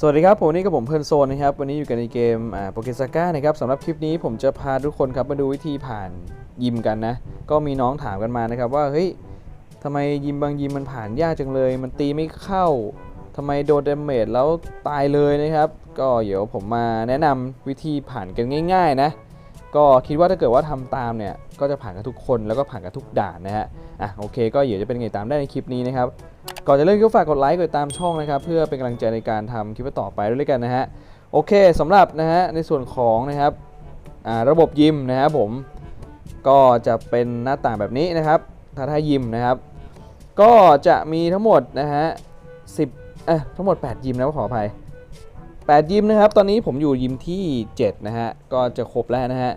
สวัสดีครับ ผมนี่กับผมเพลิร์นโซนนะครับ วันนี้อยู่กันในเกมอ่าโปเกซาก้านะครับสำหรับคลิปนี้ผมจะพาทุกคนครับมาดูวิธีผ่านยิมกันนะ ก็มีน้องถามกันมานะครับว่า เฮ้ยทำไมยิมบางยิมมันผ่านยากจังเลย มันตีไม่เข้าทำไมโดนเดเมจแล้วตายเลยนะครับ ก็เดี๋ยวผมมาแนะนำวิธีผ่านกันง่าย ๆ นะ ก็คิดว่าถ้าเกิดว่าทำตามเนี่ยก็จะผ่านกันทุกคนแล้วก็ผ่านกันทุกด่านนะฮะอะโอเค ก็เดี๋ยวจะเป็นไงตามได้ในคลิปนี้นะครับก่อนจะเริ่มก็ฝากกดไลค์กดติดตามช่องนะครับเพื่อเป็นกำลังใจในการทำคลิปต่อไปด้วยกันนะฮะโอเคสำหรับนะฮะในส่วนของนะครับอ่าระบบยิมนะครับผมก็จะเป็นหน้าต่างแบบนี้นะครับถ้าถ้ายิมนะครับ ก็จะมีทั้งหมดนะฮะ10เอะทั้งหมด 8 ยิมนะขออภัย 8 ยิมนะครับ ตอนนี้ผมอยู่ยิมที่ 7 นะฮะ ก็จะครบแล้วนะฮะ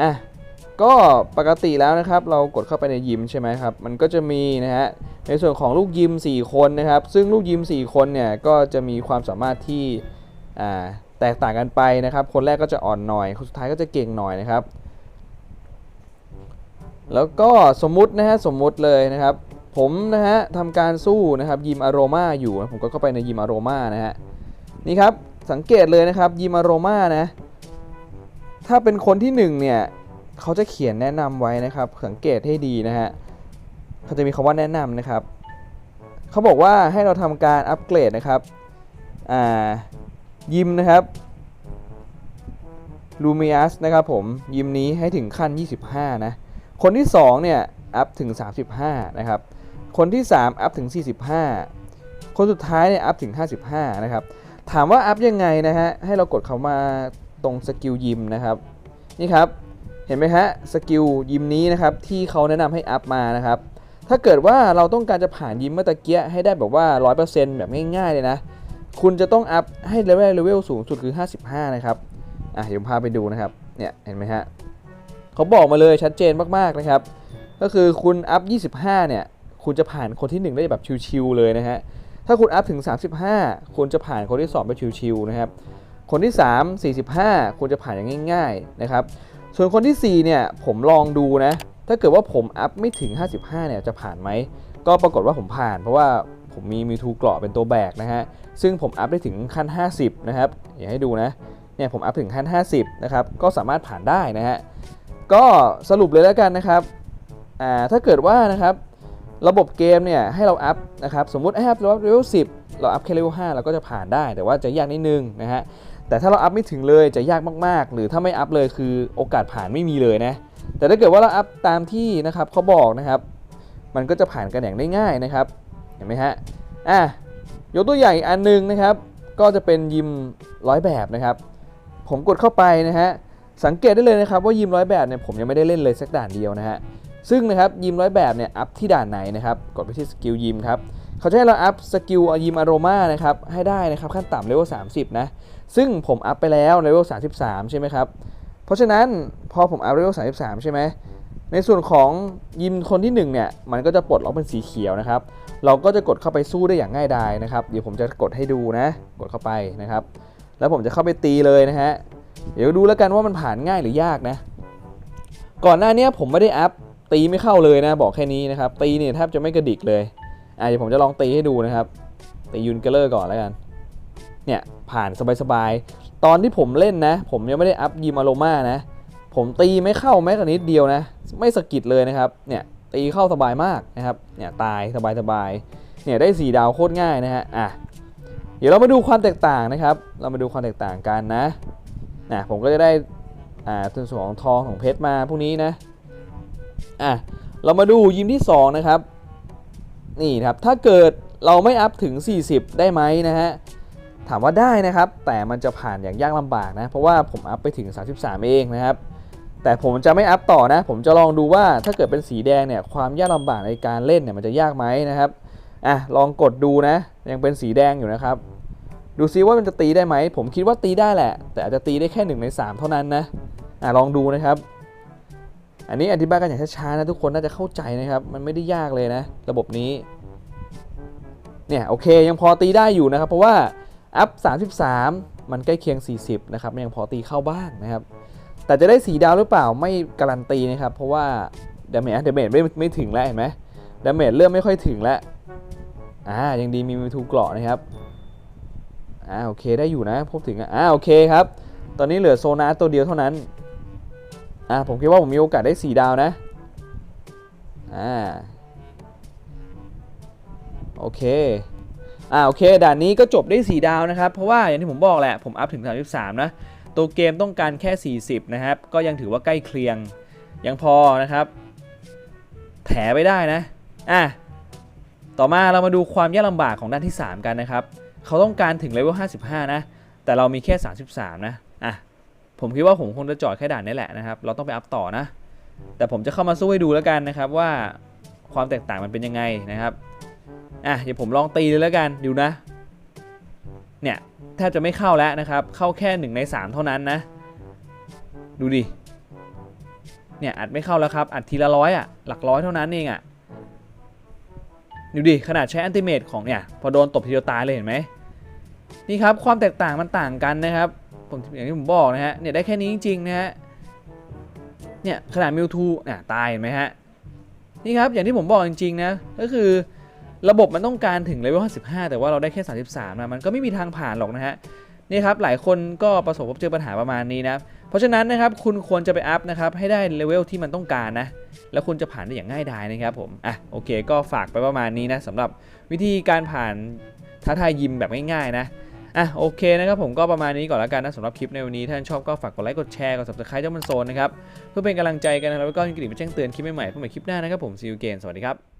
อะ ก็ปกติแล้วนะครับ เรากดเข้าไปในยิมใช่ไหมครับ มันก็จะมีนะฮะ ในส่วนของลูกยิม 4 คนนะครับ ซึ่งลูกยิม 4 คนเนี่ย ก็จะมีความสามารถที่ อ่า แตกต่างกันไปนะครับ คนแรกก็จะอ่อนหน่อย คนสุดท้ายก็จะเก่งหน่อยนะครับ แล้วก็สมมุตินะฮะ สมมุติเลยนะครับ ผมนะฮะทำการสู้นะครับยิมอโรมาอยู่ ผมก็เข้าไปในยิมอโรมานะฮะ นี่ครับสังเกตเลยนะครับยิมอโรมานะถ้าเป็นคนที่หนึ่งเนี่ยเขาจะเขียนแนะนำไว้นะครับ สังเกตให้ดีนะฮะเขาจะมีคำว่าแนะนำนะครับเขาบอกว่าให้เราทำการอัปเกรดนะครับอ่ายิมนะครับลูมิอัสนะครับผมยิมนี้ให้ถึงขั้น 25 นะ คนที่ 2 เนี่ย อัพถึง 35 นะครับ คนที่ 3 อัพถึง 45 คนสุดท้ายเนี่ยอัพถึง 55 นะครับ ถามว่าอัพยังไงนะฮะ ให้เรากดเข้ามาตรงสกิลยิมนะครับ นี่ครับ เห็นไหมฮะ สกิลยิมนี้นะครับ ที่เขาแนะนำให้อัพมานะครับ ถ้าเกิดว่าเราต้องการจะผ่านยิมเมื่อตะเกียให้ได้แบบว่า 100%แบบง่าย ๆ เลยนะ คุณจะต้องอัพให้เลเวลเลเวลสูงสุดคือ 55 นะครับ อะเดี๋ยวผมพาไปดูนะครับ เนี่ย เห็นไหมฮะเขาบอกมาเลยชัดเจนมากๆนะครับ ก็คือคุณอัพ 25 เนี่ย คุณจะผ่านคนที่ 1 ได้แบบชิวๆเลยนะฮะ ถ้าคุณอัพถึง 35 คุณจะผ่านคนที่ 2 ไปชิวๆนะครับ คนที่ 3 45 คุณจะผ่านอย่างง่าย ๆนะครับ ส่วนคนที่ 4 เนี่ยผมลองดูนะ ถ้าเกิดว่าผมอัพไม่ถึง 55 เนี่ยจะผ่านไหม ก็ปรากฏว่าผมผ่าน เพราะว่าผมมีมีทูเกราะเป็นตัวแบกนะฮะ ซึ่งผมอัพได้ถึงขั้น 50 นะครับ อยากให้ดูนะ เนี่ยผมอัพถึงขั้น 50 นะครับ ก็สามารถผ่านได้นะฮะ ก็สรุปเลยแล้วกันนะครับ อ่า ถ้าเกิดว่านะครับ ระบบเกมเนี่ยให้เราอัพนะครับสมมติให้อัพเลเวล10เราอัพแค่เลเวล5เราก็จะผ่านได้ แต่ว่าจะยากนิดนึงนะฮะแต่ถ้าเราอัพไม่ถึงเลยจะยากมากๆ หรือถ้าไม่อัพเลยคือโอกาสผ่านไม่มีเลยนะแต่ถ้าเกิดว่าเราอัพตามที่นะครับเขาบอกนะครับ มันก็จะผ่านกันอย่างได้ง่ายนะครับเห็นไหมฮะอะยกตัวอย่างอีกอันหนึงนะครับ ก็จะเป็นยิมร้อยแบบนะครับ ผมกดเข้าไปนะฮะสังเกตได้เลยนะครับว่ายิมร้อยแบบเนี่ยผมยังไม่ได้เล่นเลยสักด่านเดียวนะฮะ ซึ่งนะครับยิมร้อยแบบเนี่ยอัพที่ด่านไหนนะครับกดไปที่สกิลยิมครับเขาจะให้เราอัพสกิลยิมอารมานะครับให้ได้นะครับขั้นต่ำเลเวล30 นะ ซึ่งผมอัพไปแล้วเลเวล33 ใช่ไหมครับ เพราะฉะนั้นพอผมอัพเลเวล33 ใช่ไหมในส่วนของยิมคนที่1เนี่ยมันก็จะปลดล็อกเป็นสีเขียวนะครับ เราก็จะกดเข้าไปสู้ได้อย่างง่ายดายนะครับเดี๋ยวผมจะกดให้ดูนะ กดเข้าไปนะครับ แล้วผมจะเข้าไปตีเลยนะฮะเดี๋ยวดูแล้วกันว่ามันผ่านง่ายหรือยากนะ ก่อนหน้านี้ผมไม่ได้อัพ ตีไม่เข้าเลยนะบอกแค่นี้นะครับ ตีเนี่ยแทบจะไม่กระดิกเลยอะเดี๋ยวผมจะลองตีให้ดูนะครับตียูนเกเลอร์ก่อนแล้วกัน เนี่ยผ่านสบายๆ ตอนที่ผมเล่นนะ ผมยังไม่ได้อัพยิมอโรมานะ ผมตีไม่เข้าแม้แต่นิดเดียวนะ ไม่สะกิดเลยนะครับ เนี่ยตีเข้าสบายมากนะครับ เนี่ยตายสบายๆ เนี่ยได้ 4 ดาวโคตรง่ายนะฮะ อะ เดี๋ยวเรามาดูความแตกต่างนะครับ เรามาดูความแตกต่างกันนะ นะผมก็จะได้ อ่าส่วนของทองของเพชรมาพวกนี้นะ อะเรามาดูยิมที่ 2 นะครับ นี่ครับ ถ้าเกิดเราไม่อัพถึง 40 ได้ไหมนะฮะ ถามว่าได้นะครับ แต่มันจะผ่านอย่างยากลำบากนะ เพราะว่าผมอัพไปถึง 33 เองนะครับ แต่ผมจะไม่อัพต่อนะ ผมจะลองดูว่าถ้าเกิดเป็นสีแดงเนี่ย ความยากลำบากในการเล่นเนี่ย มันจะยากไหมนะครับ อะ ลองกดดูนะ ยังเป็นสีแดงอยู่นะครับ ดูซิว่ามันจะตีได้ไหม ผมคิดว่าตีได้แหละ แต่อาจจะตีได้แค่1ใน3 เท่านั้นนะ อะ ลองดูนะครับ อันนี้อธิบายกันอย่างช้าๆนะทุกคนน่าจะเข้าใจนะครับ มันไม่ได้ยากเลยนะ ระบบนี้ เนี่ยโอเคยังพอตีได้อยู่นะครับ เพราะว่าอัพ 33 มันใกล้เคียง 40 นะครับยังพอตีเข้าบ้างนะครับ แต่จะได้สีดาวหรือเปล่าไม่การันตีนะครับ เพราะว่าดาเมจดาเมจไม่ไม่ถึงแล้วเห็นไหมดาเมจเริ่มไม่ค่อยถึงแล้วอ่ายังดีมีมีทูเกราะนะครับอ่าโอเคได้อยู่นะพบถึงอะอ่าโอเคครับ ตอนนี้เหลือโซนาตัวเดียวเท่านั้น อ่าผมคิดว่าผมมีโอกาสได้ 4 ดาวนะ อ่า โอเค อ่าโอเค ด่านนี้ก็จบได้ 4 ดาวนะครับ เพราะว่าอย่างที่ผมบอกแหละ ผมอัพถึง 33 นะ ตัวเกมต้องการแค่ 40 นะครับ ก็ยังถือว่าใกล้เคียง ยังพอนะครับแถไปได้นะ อะต่อมาเรามาดูความยากลำบากของด้านที่ 3 กันนะครับ เขาต้องการถึงเลเวล 55 นะ แต่เรามีแค่ 33 นะ อะ ผมคิดว่าผมคงจะจอดแค่ด่านนี้แหละนะครับ เราต้องไปอัพต่อนะ แต่ผมจะเข้ามาสู้ให้ดูแล้วกันนะครับว่าความแตกต่างมันเป็นยังไงนะครับ อะเดี๋ยวผมลองตีเลยแล้วกันดูนะ เนี่ยแทบจะไม่เข้าแล้วนะครับ เข้าแค่ 1 ใน 3 เท่านั้นนะ ดูดิ เนี่ยอัดไม่เข้าแล้วครับ อัดทีละร้อยอะ หลักร้อยเท่านั้นเองอะ ดูดิ ขนาดใช้อันติเมตของเนี่ย พอโดนตบทีเดียวตายเลยเห็นไหมนี่ครับ ความแตกต่างมันต่างกันนะครับ ผมอย่างที่ผมบอกนะฮะ เนี่ยได้แค่นี้จริงๆนะฮะ เนี่ยขนาดมิวทูเนี่ยตายเห็นไหมฮะ นี่ครับอย่างที่ผมบอกจริงๆนะ ก็คือระบบมันต้องการถึงเลเวล55 แต่ว่าเราได้แค่ 33นะมันก็ไม่มีทางผ่านหรอกนะฮะนี่ครับหลายคนก็ประสบพบเจอปัญหาประมาณนี้นะ เพราะฉะนั้นนะครับคุณควรจะไปอัพนะครับให้ได้เลเวลที่มันต้องการนะ แล้วคุณจะผ่านได้อย่างง่ายดายนะครับผมอะโอเค ก็ฝากไปประมาณนี้นะสำหรับวิธีการผ่านท้าทายยิมแบบง่ายๆนะ อะโอเคนะครับผมก็ประมาณนี้ก่อนแล้วกันนะสำหรับคลิปในวันนี้ถ้าท่านชอบก็ฝากกดไลค์กดแชร์กด subscribe เจ้ามันโซนนะครับเพื่อเป็นกำลังใจกันนะแล้วก็มีกระดิ่งไปแจ้งเตือนคลิปใหม่ๆเพื่อใหม่คลิปหน้านะครับผมซีอูเกนสวัสดีครับ